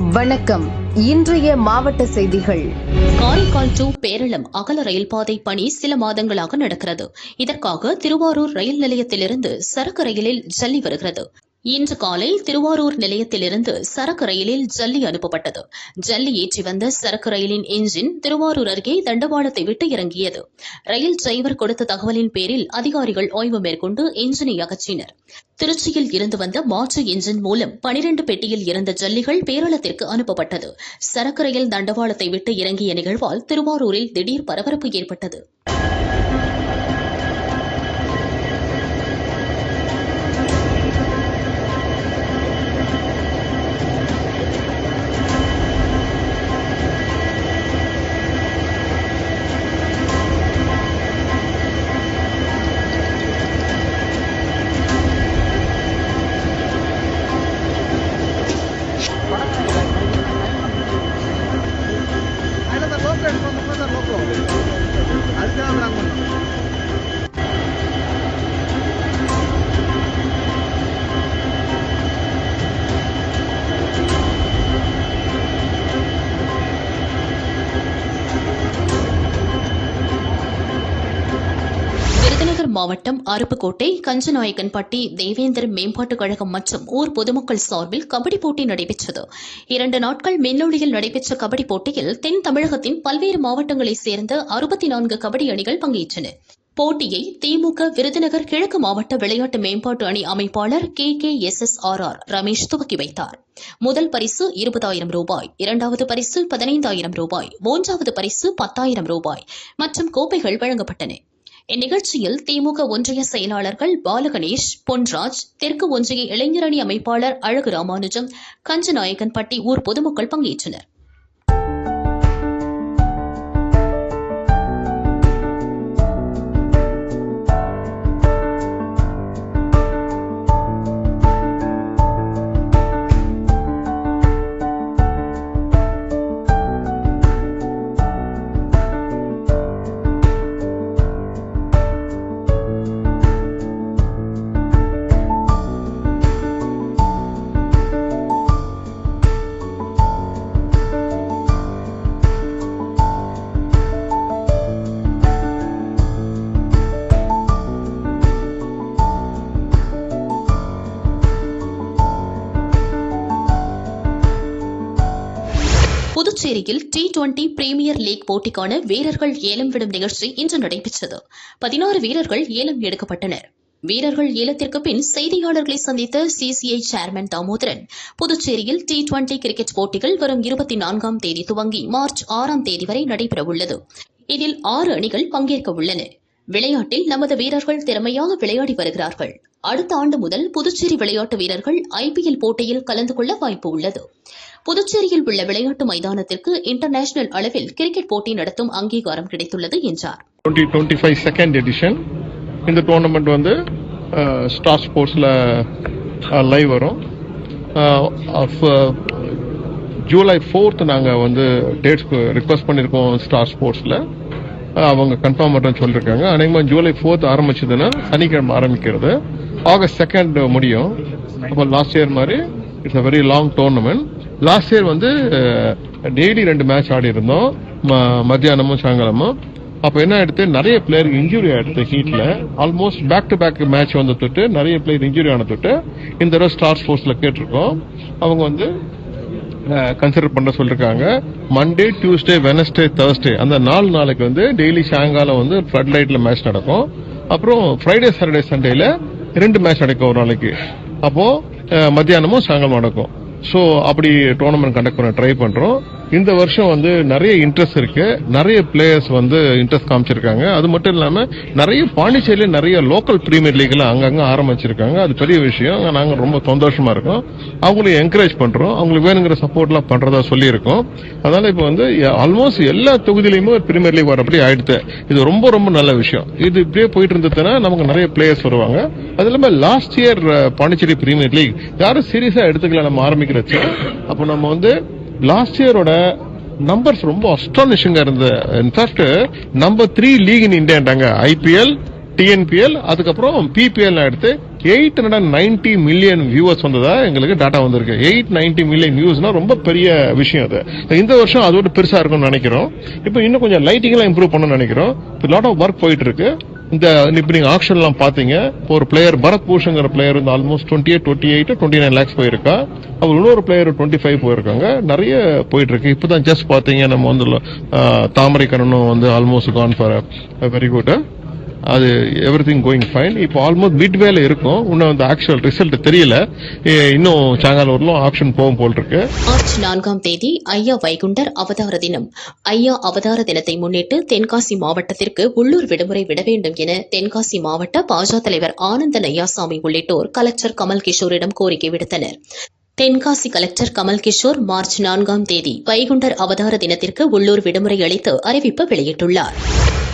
வணக்கம். இன்றைய மாவட்ட செய்திகள். காரைக்கால் டு பேரளம் அகல ரயில் பாதை பணி சில மாதங்களாக நடக்கிறது. இதற்காக திருவாரூர் ரயில் நிலையத்திலிருந்து சரக்கு ரயிலில் ஜல்லி வருகிறது. இன்று காலை திருவாரூர் நிலையத்திலிருந்து சரக்கு ரயிலில் ஜல்லி அனுப்பப்பட்டது. ஜல்லி ஏற்றி வந்த சரக்கு ரயிலின் என்ஜின் திருவாரூர் அருகே தண்டவாளத்தை விட்டு இறங்கியது. ரயில் டிரைவர் கொடுத்த தகவலின் பேரில் அதிகாரிகள் ஆய்வு மேற்கொண்டு என்ஜினை அகற்றினர். திருச்சியில் இருந்து வந்த மாற்று என்ஜின் மூலம் பனிரெண்டு பெட்டியில் இருந்த ஜல்லிகள் பேரளத்திற்கு அனுப்பப்பட்டது. சரக்கு ரயில் தண்டவாளத்தை விட்டு இறங்கிய நிகழ்வால் திருவாரூரில் திடீர் பரபரப்பு ஏற்பட்டது. மாவட்டம் அருப்புக்கோட்டை கஞ்சநாயக்கன்பட்டி தேவேந்தர் மேம்பாட்டுக் கழகம் மற்றும் ஊர் பொதுமக்கள் சார்பில் கபடி போட்டி நடைபெற்றது. இரண்டு நாட்கள் மின்னொளியில் நடைபெற்ற கபடி போட்டியில் தென் தமிழகத்தின் பல்வேறு மாவட்டங்களைச் சேர்ந்த அறுபத்தி நான்கு கபடி அணிகள் பங்கேற்றன. போட்டியை திமுக விருதுநகர் கிழக்கு மாவட்ட விளையாட்டு மேம்பாட்டு அணி அமைப்பாளர் K. K. S. S. R. R. Ramesh துவக்கி வைத்தார். முதல் பரிசு இருபதாயிரம் ரூபாய் இரண்டாவது பரிசு பதினைந்தாயிரம் ரூபாய் மூன்றாவது பரிசு பத்தாயிரம் ரூபாய் மற்றும் கோப்பைகள் வழங்கப்பட்டன. இந்நிகழ்ச்சியில் திமுக ஒன்றிய செயலாளர்கள் பாலகணேஷ் பொன்ராஜ் தெற்கு ஒன்றிய இளைஞரணி அமைப்பாளர் அழகு ராமானுஜம் கஞ்சநாயக்கன்பட்டி ஊர் பொதுமக்கள் பங்கேற்றனர். புதுச்சேரியில் டி டுவெண்டி பிரீமியர் லீக் போட்டிக்கான வீரர்கள் ஏலம் விடும் நிகழ்ச்சி இன்று நடைபெற்றது. பதினாறு வீரர்கள் ஏலம் எடுக்கப்பட்டனர். வீரர்கள் ஏலத்திற்கு பின் செய்தியாளர்களை சந்தித்த சிசிஐ சேர்மன் தாமோதரன் புதுச்சேரியில் டி டுவெண்டி கிரிக்கெட் போட்டிகள் வரும் இருபத்தி நான்காம் தேதி துவங்கி மார்ச் ஆறாம் தேதி வரை நடைபெறவுள்ளது. இதில் ஆறு அணிகள் பங்கேற்க உள்ளன விளையாட்டில் நமது வீரர்கள் திறமையாக விளையாடி வருகிறார்கள். அடுத்த ஆண்டு முதல் புதுச்சேரி விளையாட்டு வீரர்கள் ஐபிஎல் போட்டியில் கலந்து கொள்ள வாய்ப்பு உள்ளது. புதுச்சேரியில் உள்ள விளையாட்டு மைதானத்திற்கு இன்டர்நேஷனல் அளவில் கிரிக்கெட் போட்டி நடத்தும் அங்கீகாரம் கிடைத்துள்ளது என்றார். Twenty twenty five second edition இந்த டோர்னமெண்ட் வந்து ஸ்டார் ஸ்போர்ட்ஸில் லைவ் வரும். ஜூலை ஃபோர்த் நாங்கள் வந்து டேட்ஸ்க்கு ரிக்வஸ்ட் பண்ணியிருக்கோம் ஸ்டார் ஸ்போர்ட்ஸில் அவங்க கன்ஃபார்ம் பண்ணுறேன்னு சொல்லியிருக்காங்க அநேகமாக ஜூலை ஃபோர்த் ஆரம்பிச்சதுன்னா சனிக்கிழமை ஆரம்பிக்கிறது. ஆகஸ்ட் செகண்ட் முடியும். அப்போ லாஸ்ட் இயர் மாதிரி it's a very long tournament last year வந்து டெய்லி ரெண்டு மேட்ச் ஆடி இருந்தோம். ம- மத்தியானமும் சாயங்காலமும். அப்போ என்ன ஆயிடுத்து நிறைய பிளேயர் இன்ஜுரி ஆயிடுது ஹீட்ல almost back to back match வந்து தொட்டு நிறைய பிளேயர் இன்ஜுரி ஆன தொட்டு இந்த தடவை ஸ்டார் ஸ்போர்ட்ஸ்ல கேட்டிருக்கோம். அவங்க வந்து கன்சிடர் பண்ண சொல்லிருக்காங்க. மண்டே டியூஸ்டே வெனஸ்டே தேர்ஸ்டே அந்த நாலு நாளைக்கு வந்து டெய்லி சாயங்காலம் வந்து ஃபிளட் லைட்ல மேட்ச் நடக்கும். அப்புறம் ஃப்ரைடே சாட்டர்டே சண்டேல ரெண்டு மேட்ச் நடக்கும் ஒரு நாளைக்கு. அப்போ மத்தியானமும் சாயங்காலம் நடக்கும். ஸோ அப்படி டோர்னமெண்ட் கண்டக்ட் பண்ண ட்ரை பண்றோம். இந்த வருஷம் வந்து நிறைய இன்ட்ரெஸ்ட் இருக்கு. நிறைய பிளேயர்ஸ் வந்து இன்ட்ரெஸ்ட் காமிச்சிருக்காங்க. அது மட்டும் இல்லாம நிறைய பாண்டிச்சேரியில நிறைய லோக்கல் பிரீமியர் லீக்ல அங்கங்க ஆரம்பிச்சிருக்காங்க. அது பெரிய விஷயம். நாங்க ரொம்ப சந்தோஷமா இருக்கோம். அவங்களையும் என்கரேஜ் பண்றோம். அவங்களுக்கு வேணுங்கிற சப்போர்ட்லாம் பண்றதா சொல்லியிருக்கோம். அதனால இப்போ வந்து ஆல்மோஸ்ட் எல்லா தொகுதியிலுமே பிரீமியர் லீக் வரப்படி ஆயிடுது. இது ரொம்ப ரொம்ப நல்ல விஷயம். இது இப்படியே போயிட்டு இருந்ததுன்னா நமக்கு நிறைய பிளேயர்ஸ் வருவாங்க. அது இல்லாம last year Pondicherry premier league யாரும் சீரியஸா எடுத்துக்கல. நம்ம ஆரம்பிக்கிறச்சு அப்போ நம்ம வந்து லாஸ்ட் இயரோட நம்பர்ஸ் ரொம்ப அஸ்டானிஷிங்கா இருந்தது. In fact number three league in இந்தியாண்டாங்க IPL TNPL அதுக்கப்புறம் பிபிஎல் எடுத்து eight hundred ninety million viewers வந்ததா எங்களுக்கு டாட்டா வந்திருக்கு. எயிட் நைன்டி மில்லியன் வியூஸ்னா ரொம்ப பெரிய விஷயம் அது. இந்த வருஷம் அதோட பெருசா இருக்கும்னு நினைக்கிறோம். இப்போ இன்னும் கொஞ்சம் லைட்டிங் எல்லாம் இம்ப்ரூவ் பண்ணணும்னு நினைக்கிறோம். லாட் ஆஃப் ஒர்க் போயிட்டு இருக்கு. இந்த இப்போ நீங்க ஆக்ஷன் எல்லாம் பாத்தீங்க இப்போ ஒரு பிளேயர் பரத் பூஷங்கிற பிளேயர் வந்து almost twenty eight twenty eight twenty nine lakhs போயிருக்கா? அவர் இன்னொரு பிளேயர் டுவெண்ட்டி ஃபைவ் போயிருக்காங்க. நிறைய போயிட்டு இருக்கு இப்பதான் ஜஸ்ட் பாத்தீங்க நம்ம வந்து தாமரை கண்ணனும் வந்து almost gone for very good அது எவ்ரி திங் கோயிங் ஃபைன் இப்போ ஆல்மோஸ்ட் மிட் வேல இருக்கும். இன்னும் அந்த ஆக்சுவல் ரிசல்ட் தெரியல. ஏ- இன்னும் சாங்காலூர்லும் ஆப்ஷன் போகும் போல் இருக்கு மார்ச் நான்காம் தேதி ஐயா வைகுண்டர் அவதார தினம். ஐயா அவதார தினத்தை முன்னிட்டு தென்காசி மாவட்டத்திற்கு உள்ளூர் விடுமுறை விட வேண்டும் என தென்காசி மாவட்ட பாஜக தலைவர் ஆனந்த நையாசாமி உள்ளிட்டோர் கலெக்டர் கமல் கிஷோரிடம் கோரிக்கை விடுத்தனர். தென்காசி கலெக்டர் கமல் கிஷோர் மார்ச் நான்காம் தேதி வைகுண்டர் அவதார தினத்திற்கு உள்ளூர் விடுமுறை அளித்து அறிவிப்பு வெளியிட்டுள்ளார்.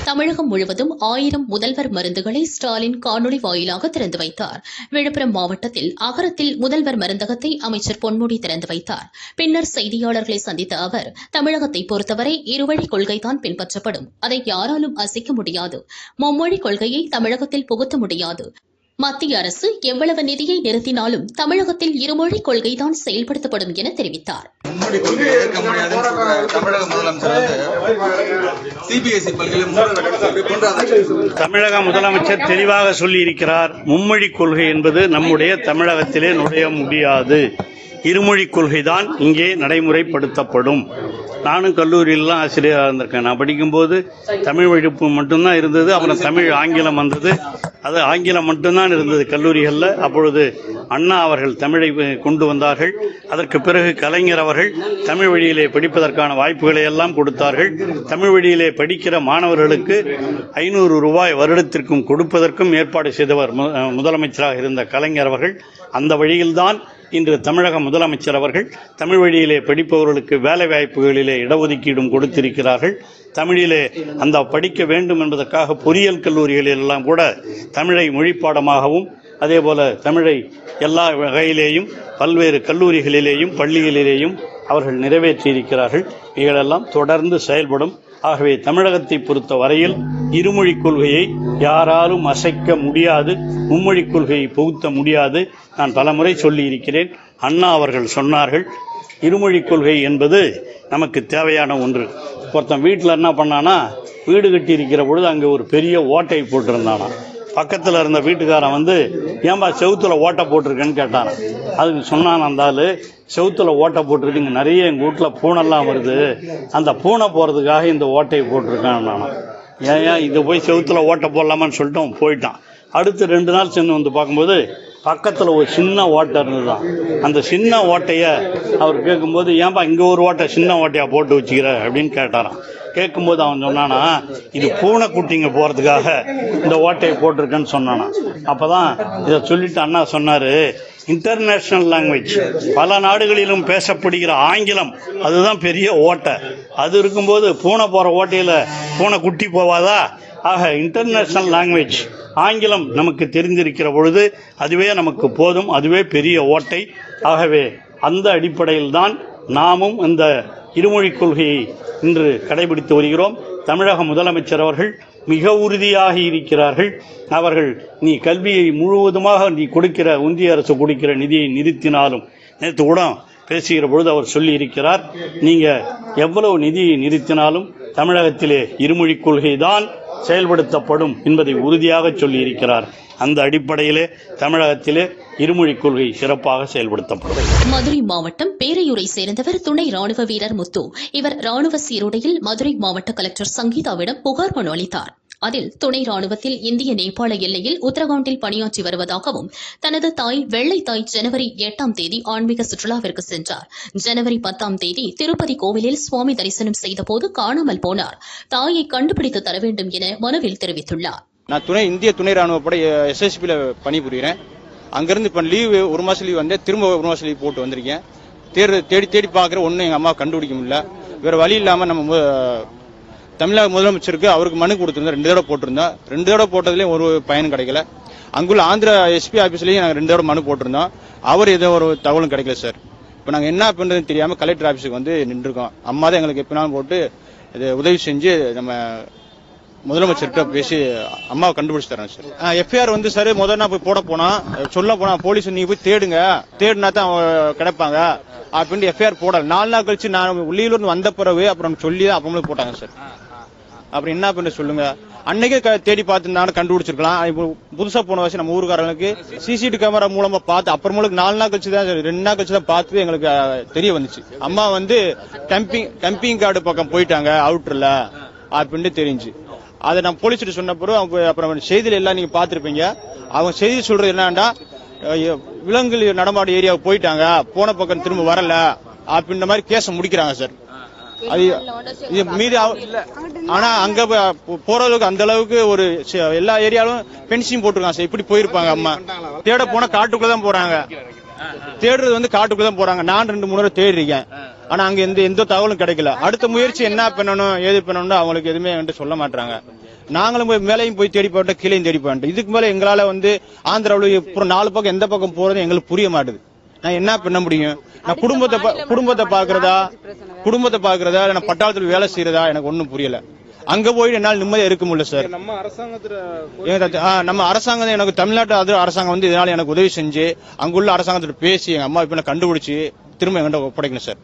தமிழகம் முழுவதும் ஆயிரம் முதல்வர் மருந்துகளை ஸ்டாலின் காணொலி வாயிலாக திறந்து வைத்தார். விழுப்புரம் மாவட்டத்தில் அகரத்தில் முதல்வர் மருந்தகத்தை அமைச்சர் பொன்முடி திறந்து வைத்தார். பின்னர் செய்தியாளர்களை சந்தித்த அவர் தமிழகத்தை பொறுத்தவரை இருவழி கொள்கைதான் பின்பற்றப்படும். அதை யாராலும் அசைக்க முடியாது. மும்மொழி கொள்கையை தமிழகத்தில் புகுத்த முடியாது. மத்திய அரசு எவ்வளவு நிதியை நிறுத்தினாலும் தமிழகத்தில் இருமொழி கொள்கைதான் செயல்படுத்தப்படும் என தெரிவித்தார். தமிழக முதலமைச்சர் தெளிவாக சொல்லியிருக்கிறார் மும்மொழி கொள்கை என்பது நம்முடைய தமிழகத்திலே நுழைய முடியாது. இருமொழி கொள்கைதான் இங்கே நடைமுறைப்படுத்தப்படும். நானும் கல்லூரியிலாம் ஆசிரியராக இருந்திருக்கேன். நான் படிக்கும்போது தமிழ் வகுப்பு மட்டும்தான் இருந்தது அப்புறம் தமிழ் ஆங்கிலம் வந்தது. அது ஆங்கிலம் மட்டும்தான் இருந்தது கல்லூரிகளில். அப்பொழுது அண்ணா அவர்கள் தமிழை கொண்டு வந்தார்கள். அதற்கு பிறகு கலைஞர் அவர்கள் தமிழ் வழியிலே படிப்பதற்கான வாய்ப்புகளை எல்லாம் கொடுத்தார்கள். தமிழ் வழியிலே படிக்கிற மாணவர்களுக்கு ஐநூறு ரூபாய் வருடத்திற்கும் கொடுப்பதற்கும் ஏற்பாடு செய்தவர் மு- முதலமைச்சராக இருந்த கலைஞர் அவர்கள். அந்த வழியில்தான் இன்று தமிழக முதலமைச்சர் அவர்கள் தமிழ் வழியிலே படிப்பவர்களுக்கு வேலை வாய்ப்புகளிலே இடஒதுக்கீடும் கொடுத்திருக்கிறார்கள். தமிழிலே அந்த படிக்க வேண்டும் என்பதற்காக பொறியியல் கல்லூரிகளில் எல்லாம் கூட தமிழை மொழிப்பாடமாகவும் அதே போல தமிழை எல்லா வகையிலேயும் பல்வேறு கல்லூரிகளிலேயும் பள்ளிகளிலேயும் அவர்கள் நிறைவேற்றியிருக்கிறார்கள். இவைகளெல்லாம் தொடர்ந்து செயல்படும் ஆகவே தமிழகத்தை பொறுத்த வரையில் இருமொழி கொள்கையை யாராலும் அசைக்க முடியாது மும்மொழிக் கொள்கையை புகுத்த முடியாது. நான் பலமுறை சொல்லியிருக்கிறேன். அண்ணா அவர்கள் சொன்னார்கள் இருமொழி கொள்கை என்பது நமக்கு தேவையான ஒன்று. ஒருத்தன் வீட்டில் என்ன பண்ணானா வீடு கட்டி இருக்கிற பொழுது அங்கே ஒரு பெரிய ஓட்டை போட்டிருந்தானா பக்கத்தில் இருந்த வீட்டுக்காரன் வந்து ஏன்பா செவுத்தில் ஓட்டை போட்டிருக்கேன்னு கேட்டான். அதுக்கு சொன்னான் அந்த செவுத்தில் ஓட்டை போட்டிருக்கு இங்கே நிறைய எங்கள் வீட்டில் பூனைலாம் வருது. அந்த பூனை போகிறதுக்காக இந்த ஓட்டையை போட்டிருக்கான் நான் ஏன் இது போய் செவுத்தில் ஓட்டை போடலாமான்னு சொல்லிட்டு அவன் போயிட்டான். அடுத்து ரெண்டு நாள் சென்று வந்து பார்க்கும்போது பக்கத்தில் ஒரு சின்ன ஓட்டை இருந்ததுதான். அந்த சின்ன ஓட்டையை அவர் கேட்கும்போது ஏன்பா இங்கே ஒரு ஓட்டை சின்ன ஓட்டையாக போட்டு வச்சுக்கிற? அப்படின்னு கேட்டாரான் கேட்கும்போது அவன் சொன்னானா இது பூனை குட்டிங்க போகிறதுக்காக இந்த ஓட்டையை போட்டிருக்கேன்னு சொன்னானா. அப்போ தான் இதை சொல்லிட்டு அண்ணா சொன்னார் இன்டர்நேஷ்னல் லாங்குவேஜ் பல நாடுகளிலும் பேசப்படுகிற ஆங்கிலம் அதுதான் பெரிய ஓட்டை. அது இருக்கும்போது பூனை போகிற ஓட்டையில் பூனை குட்டி போவாதா? ஆக இன்டர்நேஷ்னல் லாங்குவேஜ் ஆங்கிலம் நமக்கு தெரிந்திருக்கிற பொழுது அதுவே நமக்கு போதும் அதுவே பெரிய ஓட்டை. ஆகவே அந்த அடிப்படையில் தான் நாமும் அந்த இருமொழி கொள்கையை இன்று கடைபிடித்து வருகிறோம். தமிழக முதலமைச்சர் அவர்கள் மிக உறுதியாக இருக்கிறார்கள். அவர்கள் நீ கல்வியை முழுவதுமாக நீ கொடுக்கிற ஒன்றிய அரசு கொடுக்கிற நிதியை நிறுத்தினாலும் நேற்று கூட பேசுகிற பொழுது அவர் சொல்லி இருக்கிறார் நீங்கள் எவ்வளவு நிதியை நிறுத்தினாலும் தமிழகத்திலே இருமொழி கொள்கை தான் செயல்படுத்தப்படும் என்பதை உறுதியாக சொல்லியிருக்கிறார். அந்த அடிப்படையிலே தமிழகத்திலே இருமொழி கொள்கை சிறப்பாக செயல்படுத்தப்படும். மதுரை மாவட்டம் பேரையூரை சேர்ந்தவர் துணை ராணுவ வீரர் முத்து. இவர் ராணுவ சீருடையில் மதுரை மாவட்ட கலெக்டர் சங்கீதாவிடம் புகார் மனு அளித்தார். அதில் துணை ராணுவத்தில் இந்திய நேபாள எல்லையில் உத்தரகாண்டில் பணியாற்றி வருவதாகவும் தனது தாய் வெள்ளை தாய் ஜனவரி எட்டாம் தேதி ஆன்மீக சுற்றுலாவிற்கு சென்றார். ஜனவரி பத்தாம் தேதி திருப்பதி கோவிலில் சுவாமி தரிசனம் செய்தபோது காணாமல் போனார். தாயை கண்டுபிடித்து தர வேண்டும் என மனுவில் தெரிவித்துள்ளார். நான் துணை இந்திய துணை ராணுவப்படை எஸ்எஸ்பியில் பணிபுரிகிறேன். அங்கேருந்து இப்போ லீவு ஒரு மாதம் லீவ் வந்தேன். திரும்ப ஒரு மாதம் லீவ் போட்டு வந்திருக்கேன். தேடி தேடி தேடி பார்க்குற ஒன்றும் எங்கள் அம்மா கண்டுபிடிக்க முடியல. வேறு வழி இல்லாமல் நம்ம தமிழக முதலமைச்சருக்கு அவருக்கு மனு கொடுத்துருந்தோம் ரெண்டு தடவை போட்டிருந்தோம் ரெண்டு தடவை போட்டதுலேயும் ஒரு பயன் கிடைக்கல. அங்குள்ள ஆந்திரா எஸ்பி ஆஃபீஸ்லேயும் நாங்கள் ரெண்டு தடவை மனு போட்டிருந்தோம். அவர் எதோ ஒரு தகவலும் கிடைக்கல சார் இப்போ நாங்கள் என்ன பண்ணுறதுன்னு தெரியாமல் கலெக்டர் ஆஃபீஸுக்கு வந்து நின்றுருக்கோம். அம்மா தான் எங்களுக்கு எப்படினாலும் போட்டு இது உதவி செஞ்சு நம்ம முதலமைச்சர்கிட்ட பேசி அம்மாவை கண்டுபிடிச்சு தரேன் சார் எஃப்ஐஆர் வந்து சார் முதல்ல நான் போய் போட போனா சொல்ல போனா போலீஸ் நீங்க போய் தேடுங்க. தேடினா தான் அவங்க கிடைப்பாங்க. அப்படின்னு எஃப்ஐஆர் போடல. நாலு நாள் கழிச்சு நான் இருந்து வந்த பிறகு அப்புறம் சொல்லி தான் அப்புறமே போட்டாங்க சார் அப்புறம் என்ன பண்ண சொல்லுங்க? அன்னைக்கே க- தேடி பார்த்து நானும் கண்டுபிடிச்சிருக்கலாம். இப்போ புதுசா போன வருஷம் நம்ம ஊருக்காரங்களுக்கு சிசிடி கேமரா மூலமா பார்த்து அப்புறமேலுக்கு நாலு நாள் கழிச்சு தான் ரெண்டு நாள் கழிச்சு தான் பார்த்து எங்களுக்கு தெரிய வந்துச்சு. அம்மா வந்து கம்பிங் கம்பிங் கார்டு பக்கம் போயிட்டாங்க அவுட்டர்ல அப்படின்ட்டு தெரிஞ்சு. அதை நான் போலீஸ்கிட்ட சொன்ன பிறகு அப்புறம் செய்தியில எல்லாம் நீங்க பார்த்துருப்பீங்க. அவங்க செய்தி சொல்றது என்னன்னா விலங்குகள் நடமாடு ஏரியாவுக்கு போயிட்டாங்க போன பக்கம் திரும்ப வரல அப்படின்ற மாதிரி கேஸை முடிக்கிறாங்க சார் அது இது மீதி ஆனா அங்க போற அளவுக்கு அந்த அளவுக்கு ஒரு எல்லா ஏரியாலும் பென்சிங் போட்டிருக்காங்க சார். இப்படி போயிருப்பாங்க அம்மா. தேட போனா காட்டுக்குள்ள தான் போறாங்க. தேடுறது வந்து காட்டுக்குள்ள தான் போறாங்க. நான் ரெண்டு மூணு தடவை தேடி இருக்கேன் ஆனா அங்க எந்த எந்த தகவலும் கிடைக்கல. அடுத்த முயற்சி என்ன பண்ணணும் ஏது பண்ணணும்னு அவங்களுக்கு எதுவுமே என்கிட்ட சொல்ல மாட்டாங்க நாங்களும் போய் மேலையும் போய் தேடி போயிட்டோம் கீழையும் தேடி போயிட்டோம் இதுக்கு மேல எங்களால வந்து ஆந்திராவில் நாலு பக்கம் எந்த பக்கம் போறது எங்களுக்கு புரிய மாட்டுது. நான் என்ன பண்ண முடியும்? நான் குடும்பத்தை பா- குடும்பத்தை பாக்குறதா? குடும்பத்தை பாக்குறதா? இல்ல நான் பட்டாளத்துல வேலை செய்யறதா எனக்கு ஒண்ணும் புரியல. அங்க போய் என்னால் நிம்மதியா இருக்க முடியல சார் நம்ம அரசாங்கத்துல நம்ம அரசாங்கம் எனக்கு தமிழ்நாட்டு அது அரசாங்கம் வந்து இதனால எனக்கு உதவி செஞ்சு அங்குள்ள அரசாங்கத்துல பேசி எங்க அம்மா இப்ப கண்டுபிடிச்சு திரும்ப எங்கிட்ட ஒப்படைக்கணும் சார்